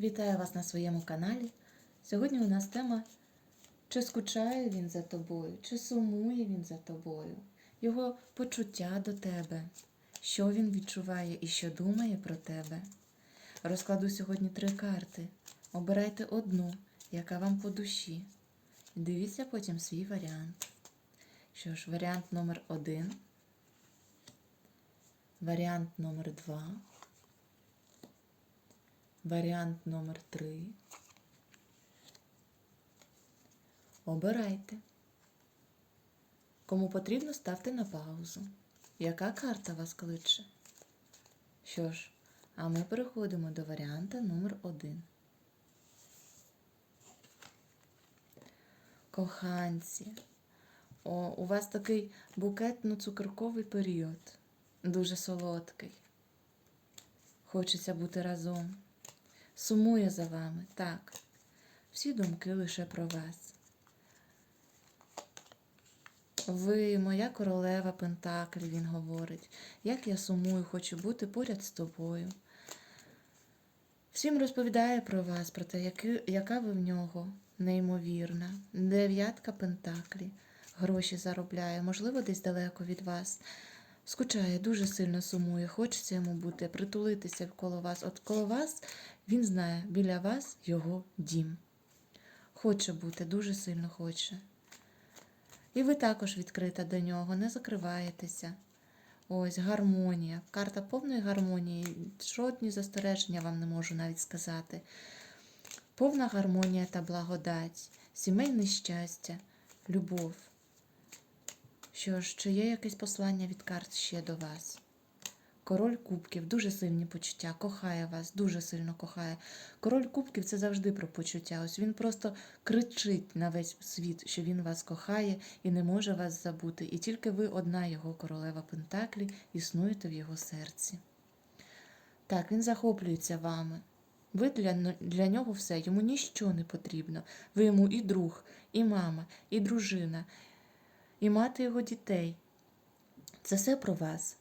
Вітаю вас на своєму каналі. Сьогодні у нас тема чи скучає він за тобою, чи сумує він за тобою, його почуття до тебе, що він відчуває і що думає про тебе. Розкладу сьогодні три карти. Обирайте одну, яка вам по душі. Дивіться потім свій варіант. Що ж, варіант номер один, варіант номер два. Варіант номер 3. Обирайте. Кому потрібно, ставте на паузу. Яка карта вас кличе? Що ж, а ми переходимо до варіанта номер 1. Коханці. О, у вас такий букетно-цукерковий період. Дуже солодкий. Хочеться бути разом. Сумує за вами, так. Всі думки лише про вас. Ви, моя королева Пентаклі, він говорить, як я сумую, хочу бути поряд з тобою. Всім розповідає про вас, про те, яка ви в нього неймовірна. Дев'ятка Пентаклі. Гроші заробляє, можливо, десь далеко від вас. Скучає, дуже сильно сумує, хочеться йому бути, притулитися коло вас. От коло вас він знає, біля вас його дім. Хоче бути, дуже сильно хоче. І ви також відкрита до нього, не закриваєтеся. Ось гармонія. Карта повної гармонії. Жодні застереження вам не можу навіть сказати. Повна гармонія та благодать, сімейне щастя, любов. Що ж, чи є якесь послання від карт ще до вас? Король кубків, дуже сильні почуття, кохає вас, дуже сильно кохає. Король кубків це завжди про почуття. Ось він просто кричить на весь світ, що він вас кохає і не може вас забути. І тільки ви одна його королева Пентаклі існуєте в його серці. Так, він захоплюється вами. Ви для, для нього все, йому ніщо не потрібно. Ви йому і друг, і мама, і дружина, і мати його дітей. Це все про вас.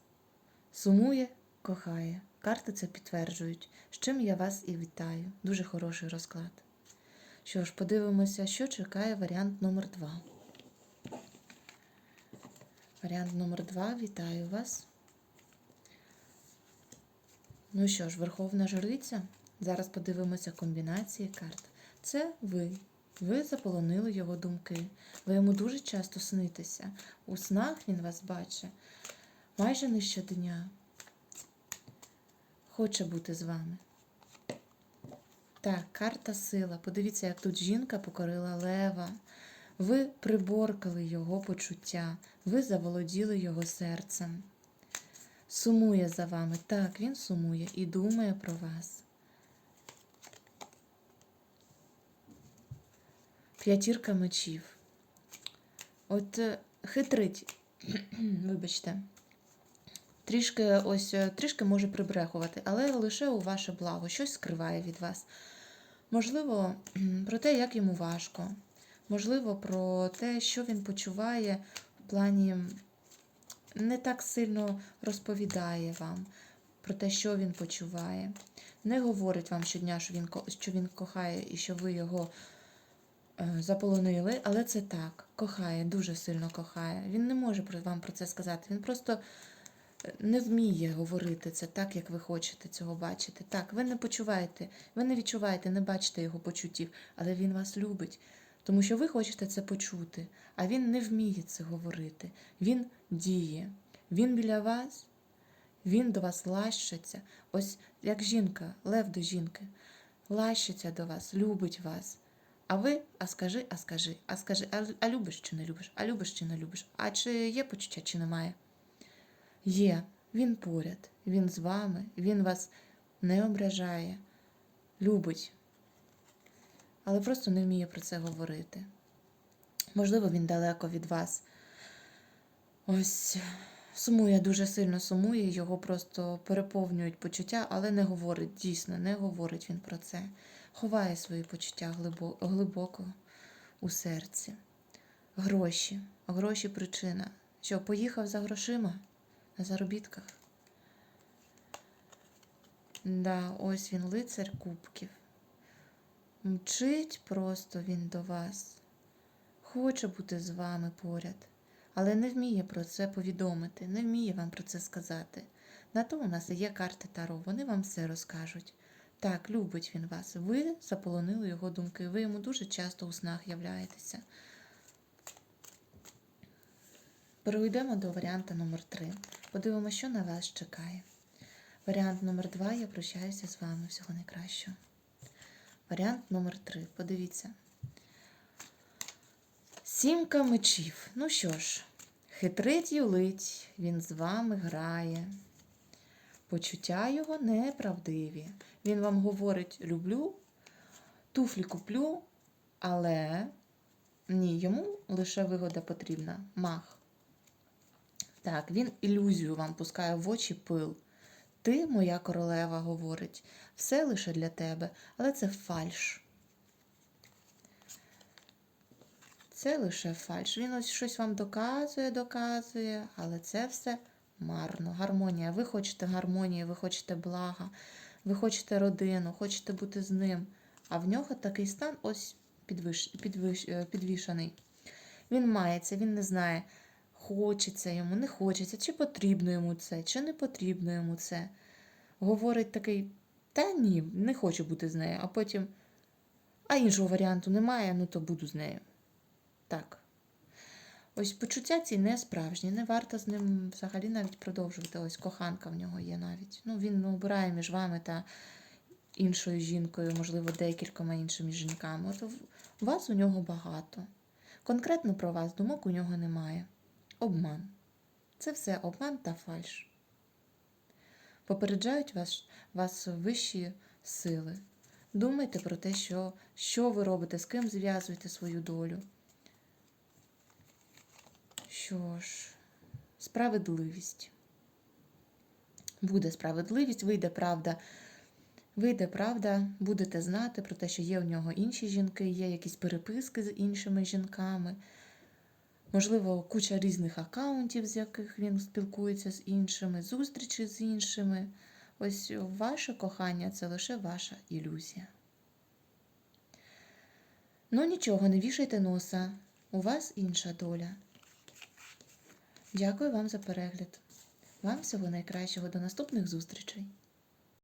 Сумує, кохає. Карти це підтверджують, з чим я вас і вітаю. Дуже хороший розклад. Що ж, подивимося, що чекає варіант номер 2. Варіант номер 2. Вітаю вас. Ну що ж, Верховна Жриця. Зараз подивимося комбінації карт. Це ви. Ви заполонили його думки. Ви йому дуже часто снитеся. У снах він вас бачить майже не щодня. Хоче бути з вами. Так, карта сила. Подивіться, як тут жінка покорила лева. Ви приборкали його почуття, ви заволоділи його серцем. Сумує за вами. Так, він сумує і думає про вас. П'ятірка мечів. От е, хитрить, вибачте, трішки ось е, трішки може прибрехувати, але лише у ваше благо, щось скриває від вас. Можливо, про те, як йому важко, можливо, про те, що він почуває в плані не так сильно розповідає вам про те, що він почуває. Не говорить вам щодня, що він, що він кохає і що ви його заполонили, але це так, кохає, дуже сильно кохає. Він не може вам про це сказати. Він просто е, не вміє говорити це так, як ви хочете цього бачити. Так, ви не почуваєте, ви не відчуваєте, не бачите його почуттів, але він вас любить. Тому що ви хочете це почути, а він не вміє це говорити. Він діє. Він біля вас, він до вас лащиться. Ось як жінка, лев до жінки, лащиться до вас, любить вас. А ви, а скажи, а скажи, а скажи, а, а любиш чи не любиш, а любиш чи не любиш, а чи є почуття, чи немає? Є, він поряд, він з вами, він вас не ображає, любить, але просто не вміє про це говорити. Можливо, він далеко від вас. Ось сумує, дуже сильно сумує, його просто переповнюють почуття, але не говорить, дійсно, не говорить він про це. Ховає свої почуття глибоко у серці. Гроші. Гроші причина. Що, поїхав за грошима на заробітках? Да, ось він, лицар кубків. Мчить просто він до вас. Хоче бути з вами поряд, але не вміє про це повідомити, не вміє вам про це сказати. На то у нас є карти Таро, вони вам все розкажуть. Так, любить він вас. Ви заполонили його думки, ви йому дуже часто у снах являєтеся. Перейдемо до варіанта номер 3 Подивимося, що на вас чекає. Варіант номер 2 Я прощаюся з вами. Всього найкращого. Варіант номер 3 Подивіться. Сімка мечів. Ну що ж, хитрить юлить, він з вами грає. Почуття його неправдиві. Він вам говорить: люблю, туфлі куплю, але ні, йому лише вигода потрібна. Мах. Так, він ілюзію вам пускає в очі пил. Ти, моя королева, говорить, все лише для тебе, але це фальш. Це лише фальш. Він ось щось вам доказує, доказує, але це все марно. Гармонія. Ви хочете гармонії, ви хочете блага, ви хочете родину, хочете бути з ним. А в нього такий стан ось підвиш, підвиш, е, підвішаний. Він мається, він не знає, хочеться йому, не хочеться, чи потрібно йому це, чи не потрібно йому це. Говорить такий, та ні, не хочу бути з нею, а потім, а іншого варіанту немає, ну то буду з нею. Так. Ось почуття ці не справжні, не варто з ним взагалі навіть продовжувати. Ось коханка в нього є навіть. Ну, він обирає між вами та іншою жінкою, можливо, декількома іншими жінками. От вас у нього багато. Конкретно про вас думок у нього немає. Обман. Це все обман та фальш. Попереджають вас, вас вищі сили. Думайте про те, що, що ви робите, з ким зв'язуєте свою долю. Що ж, справедливість. Буде справедливість, вийде правда. Вийде правда, будете знати про те, що є у нього інші жінки, є якісь переписки з іншими жінками. Можливо, куча різних акаунтів, з яких він спілкується з іншими, зустрічі з іншими. Ось ваше кохання це лише ваша ілюзія. Ну нічого, не вішайте носа. У вас інша доля. Дякую вам за перегляд. Вам всього найкращого. До наступних зустрічей!